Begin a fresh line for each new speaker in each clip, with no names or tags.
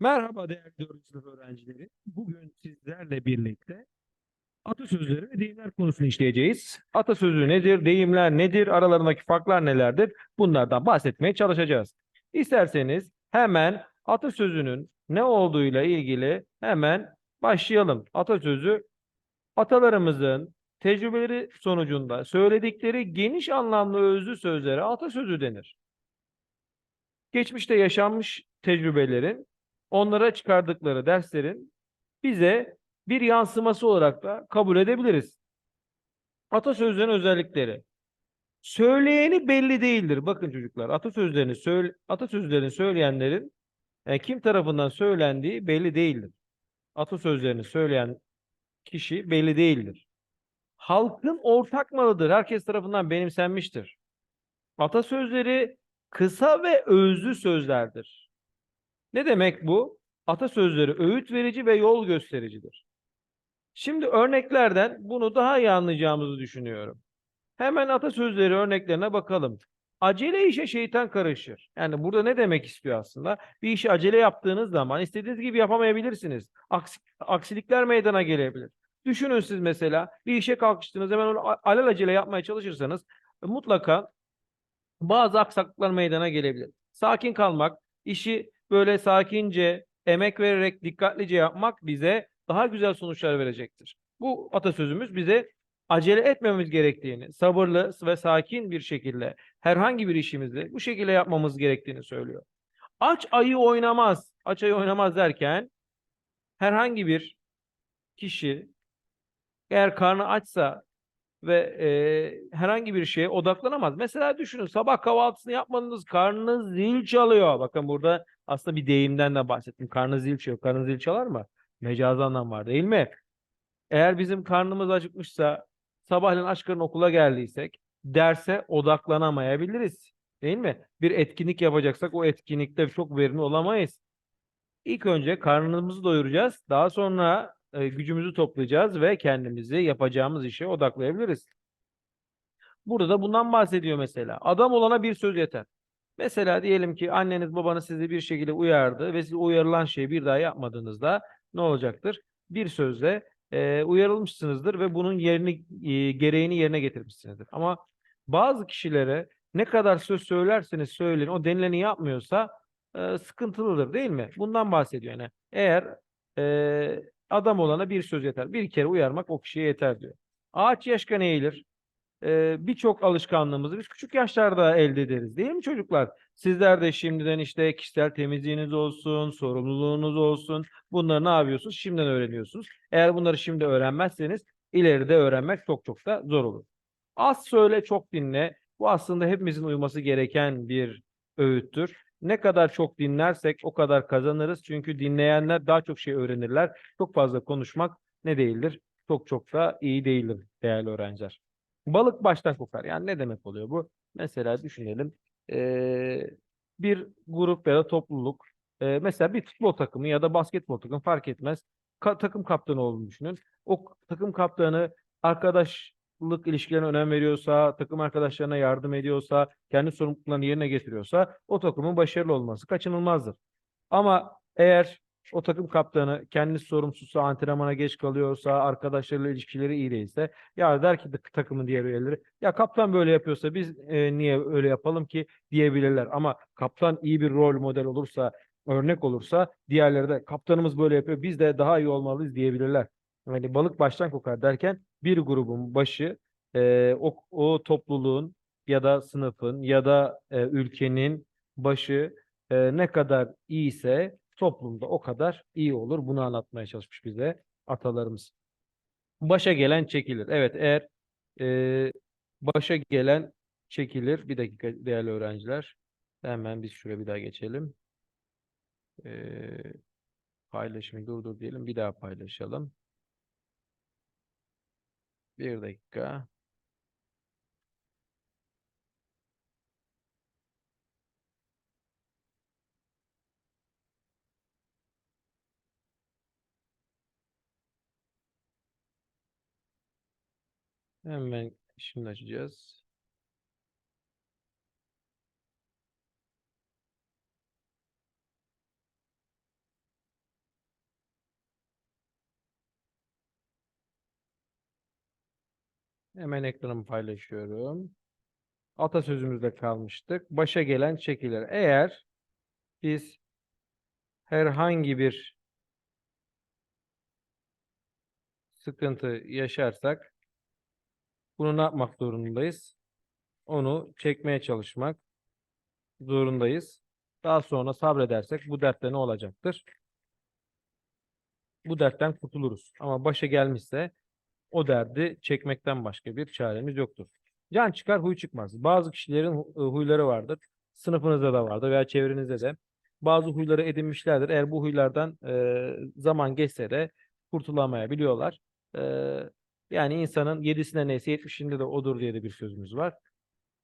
Merhaba değerli 4. sınıf öğrencileri. Bugün sizlerle birlikte atasözleri ve deyimler konusunu işleyeceğiz. Atasözü nedir, deyimler nedir, aralarındaki farklar nelerdir? Bunlardan bahsetmeye çalışacağız. İsterseniz hemen atasözünün ne olduğuyla ilgili hemen başlayalım. Atasözü atalarımızın tecrübeleri sonucunda söyledikleri geniş anlamlı özlü sözlere atasözü denir. Geçmişte yaşanmış tecrübelerin onlara çıkardıkları derslerin bize bir yansıması olarak da kabul edebiliriz. Atasözlerin özellikleri. Söyleyeni belli değildir. Bakın çocuklar, atasözlerini söyle atasözlerini söyleyenlerin e, kim tarafından söylendiği belli değildir. Atasözlerini söyleyen kişi belli değildir. Halkın ortak malıdır. Herkes tarafından benimsenmiştir. Atasözleri kısa ve özlü sözlerdir. Ne demek bu? Atasözleri öğüt verici ve yol göstericidir. Şimdi örneklerden bunu daha iyi anlayacağımızı düşünüyorum. Hemen atasözleri örneklerine bakalım. Acele işe şeytan karışır. Yani burada ne demek istiyor aslında? Bir işi acele yaptığınız zaman istediğiniz gibi yapamayabilirsiniz. Aksi, aksilikler meydana gelebilir. Düşünün siz mesela bir işe kalkıştınız hemen onu a- alelacele yapmaya çalışırsanız mutlaka bazı aksaklıklar meydana gelebilir. Sakin kalmak, işi böyle sakince, emek vererek, dikkatlice yapmak bize daha güzel sonuçlar verecektir. Bu atasözümüz bize acele etmemiz gerektiğini, sabırlı ve sakin bir şekilde herhangi bir işimizi bu şekilde yapmamız gerektiğini söylüyor. Aç ayı oynamaz. Aç ayı oynamaz derken herhangi bir kişi eğer karnı açsa ve e, herhangi bir şeye odaklanamaz. Mesela düşünün sabah kahvaltısını yapmadınız, karnınız zil çalıyor. Bakın burada aslında bir deyimden de bahsettim. Karnınız zil çalıyor. Karnınız zil çalar mı? Mecazi anlam var değil mi? Eğer bizim karnımız acıkmışsa, sabahleyin aç karın okula geldiysek derse odaklanamayabiliriz. Değil mi? Bir etkinlik yapacaksak o etkinlikte çok verimli olamayız. İlk önce karnımızı doyuracağız. Daha sonra e, gücümüzü toplayacağız ve kendimizi yapacağımız işe odaklayabiliriz. Burada da bundan bahsediyor mesela. Adam olana bir söz yeter. Mesela diyelim ki anneniz babanız sizi bir şekilde uyardı ve siz uyarılan şeyi bir daha yapmadığınızda ne olacaktır? Bir sözle e, uyarılmışsınızdır ve bunun yerini e, gereğini yerine getirmişsinizdir. Ama bazı kişilere ne kadar söz söylerseniz söyleyin o denileni yapmıyorsa e, sıkıntılıdır değil mi? Bundan bahsediyor yani. Eğer e, adam olana bir söz yeter. Bir kere uyarmak o kişiye yeter diyor. Ağaç yaşken eğilir. Ee, birçok alışkanlığımızı biz küçük yaşlarda elde ederiz değil mi çocuklar? Sizler de şimdiden işte kişisel temizliğiniz olsun, sorumluluğunuz olsun. Bunları ne yapıyorsunuz? Şimdiden öğreniyorsunuz. Eğer bunları şimdi öğrenmezseniz ileride öğrenmek çok çok da zor olur. Az söyle çok dinle. Bu aslında hepimizin uyması gereken bir öğüttür. Ne kadar çok dinlersek o kadar kazanırız. Çünkü dinleyenler daha çok şey öğrenirler. Çok fazla konuşmak ne değildir? Çok çok da iyi değildir değerli öğrenciler. Balık baştan kokar. Yani ne demek oluyor bu? Mesela düşünelim. eee, bir grup ya da topluluk eee, mesela bir futbol takımı ya da basketbol takımı fark etmez. Ka- takım kaptanı olduğunu düşünün. O takım kaptanı arkadaşlık ilişkilerine önem veriyorsa, takım arkadaşlarına yardım ediyorsa, kendi sorumluluklarını yerine getiriyorsa o takımın başarılı olması kaçınılmazdır. Ama eğer o takım kaptanı kendisi sorumsuzsa, antrenmana geç kalıyorsa, arkadaşlarıyla ilişkileri iyi değilse ya der ki tak- takımın diğer üyeleri ya kaptan böyle yapıyorsa biz e, niye öyle yapalım ki diyebilirler. Ama kaptan iyi bir rol model olursa, örnek olursa diğerleri de kaptanımız böyle yapıyor biz de daha iyi olmalıyız diyebilirler. Yani balık baştan kokar derken bir grubun başı e, o, o topluluğun ya da sınıfın ya da e, ülkenin başı e, ne kadar iyiyse toplumda o kadar iyi olur. Bunu anlatmaya çalışmış bize atalarımız. Başa gelen çekilir. Evet eğer e, başa gelen çekilir. Bir dakika değerli öğrenciler. Hemen biz şuraya bir daha geçelim. E, paylaşımı durdur diyelim. Bir daha paylaşalım. Bir dakika. Hemen şimdi açacağız. Hemen ekranımı paylaşıyorum. Atasözümüzde kalmıştık. Başa gelen çekilir. Eğer biz herhangi bir sıkıntı yaşarsak bunu ne yapmak zorundayız? Onu çekmeye çalışmak zorundayız. Daha sonra sabredersek bu dertte ne olacaktır? Bu dertten kurtuluruz. Ama başa gelmişse o derdi çekmekten başka bir çaremiz yoktur. Can çıkar, huy çıkmaz. Bazı kişilerin e, huyları vardır. Sınıfınızda da vardır veya çevrenizde de. Bazı huyları edinmişlerdir. Eğer bu huylardan e, zaman geçse de kurtulamayabiliyorlar. E, yani insanın yedisinde neyse yetmişinde de odur diye de bir sözümüz var.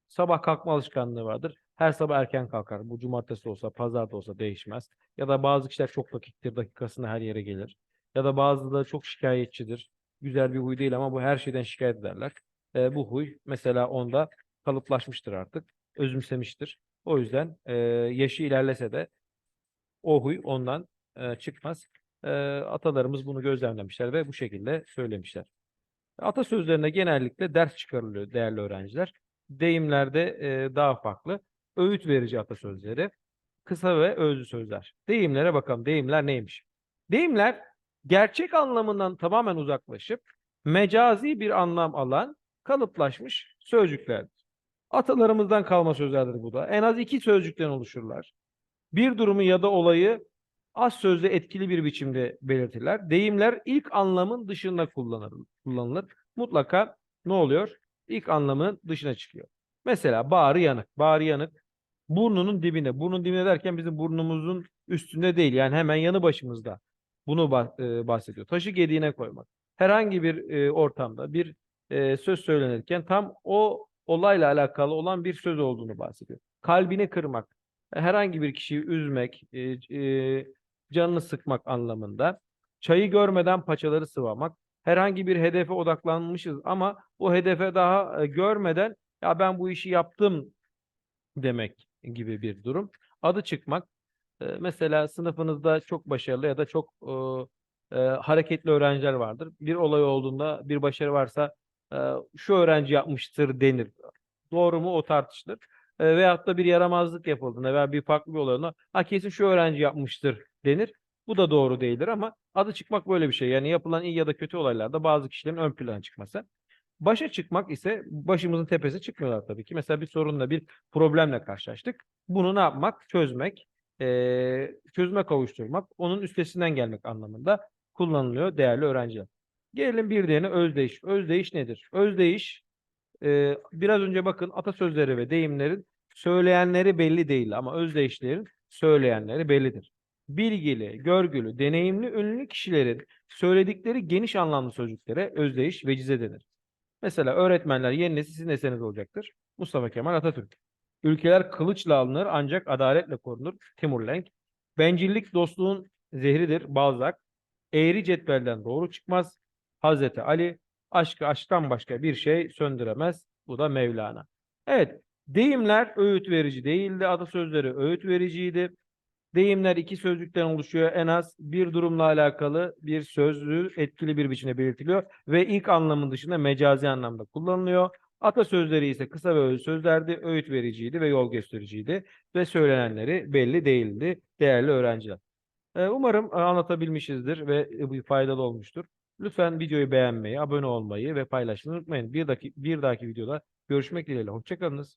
Sabah kalkma alışkanlığı vardır. Her sabah erken kalkar. Bu cumartesi olsa, pazar da olsa değişmez. Ya da bazı kişiler çok dakiktir, dakikasında her yere gelir. Ya da bazıları çok şikayetçidir. Güzel bir huy değil ama bu her şeyden şikayet ederler. E, bu huy mesela onda kalıplaşmıştır artık. Özümsemiştir. O yüzden e, yaşı ilerlese de o huy ondan e, çıkmaz. E, atalarımız bunu gözlemlemişler ve bu şekilde söylemişler. Atasözlerine genellikle ders çıkarılıyor değerli öğrenciler. Deyimlerde e, daha farklı. Öğüt verici atasözleri, kısa ve özlü sözler. Deyimlere bakalım. Deyimler neymiş? Deyimler gerçek anlamından tamamen uzaklaşıp mecazi bir anlam alan kalıplaşmış sözcüklerdir. Atalarımızdan kalma sözlerdir bu da. En az iki sözcükten oluşurlar. Bir durumu ya da olayı az sözle etkili bir biçimde belirtirler. Deyimler ilk anlamın dışında kullanılır. kullanılır. Mutlaka ne oluyor? İlk anlamın dışına çıkıyor. Mesela bağrı yanık. Bağrı yanık burnunun dibine. Burnun dibine derken bizim burnumuzun üstünde değil. Yani hemen yanı başımızda. Bunu e, bahsediyor. Taşı gediğine koymak. Herhangi bir e, ortamda bir e, söz söylenirken tam o olayla alakalı olan bir söz olduğunu bahsediyor. Kalbini kırmak, herhangi bir kişiyi üzmek, canını sıkmak anlamında. Çayı görmeden paçaları sıvamak. Herhangi bir hedefe odaklanmışız ama o hedefe daha görmeden ya ben bu işi yaptım demek gibi bir durum. Adı çıkmak. E, mesela sınıfınızda çok başarılı ya da çok e, e, hareketli öğrenciler vardır. Bir olay olduğunda bir başarı varsa e, şu öğrenci yapmıştır denir. Doğru mu o tartışılır. E, veyahut da bir yaramazlık yapıldığında veya bir farklı bir olay olduğunda ha kesin şu öğrenci yapmıştır denir. Bu da doğru değildir ama adı çıkmak böyle bir şey. Yani yapılan iyi ya da kötü olaylarda bazı kişilerin ön plana çıkması. Başa çıkmak ise başımızın tepesi çıkmıyorlar tabii ki. Mesela bir sorunla bir problemle karşılaştık. Bunu ne yapmak? Çözmek, eee çözüme kavuşturmak, onun üstesinden gelmek anlamında kullanılıyor değerli öğrenciler. Gelelim bir diğerine özdeyiş. Özdeyiş nedir? Özdeyiş eee, biraz önce bakın atasözleri ve deyimlerin söyleyenleri belli değil ama özdeyişlerin söyleyenleri bellidir. Bilgili, görgülü, deneyimli, ünlü kişilerin söyledikleri geniş anlamlı sözcüklere özdeyiş vecize denir. Mesela öğretmenler yeni nesil sizin eseriniz olacaktır. Mustafa Kemal Atatürk. Ülkeler kılıçla alınır ancak adaletle korunur. Timur Lenk. Bencillik dostluğun zehridir. Balzac. Eğri cetvelden doğru çıkmaz. Hazreti Ali. Aşkı aşktan başka bir şey söndüremez. Bu da Mevlana. Evet. Deyimler öğüt verici değildi. Atasözleri öğüt vericiydi. Deyimler iki sözcükten oluşuyor. En az bir durumla alakalı bir sözlü etkili bir biçimde belirtiliyor ve ilk anlamın dışında mecazi anlamda kullanılıyor. Atasözleri ise kısa ve öz sözlerdi, öğüt vericiydi ve yol göstericiydi ve söylenenleri belli değildi değerli öğrenciler. Ee, Umarım e, anlatabilmişizdir ve e, faydalı olmuştur. Lütfen videoyu beğenmeyi, abone olmayı ve paylaşmayı unutmayın. Bir dahaki, bir dahaki videoda görüşmek dileğiyle. Hoşçakalınız.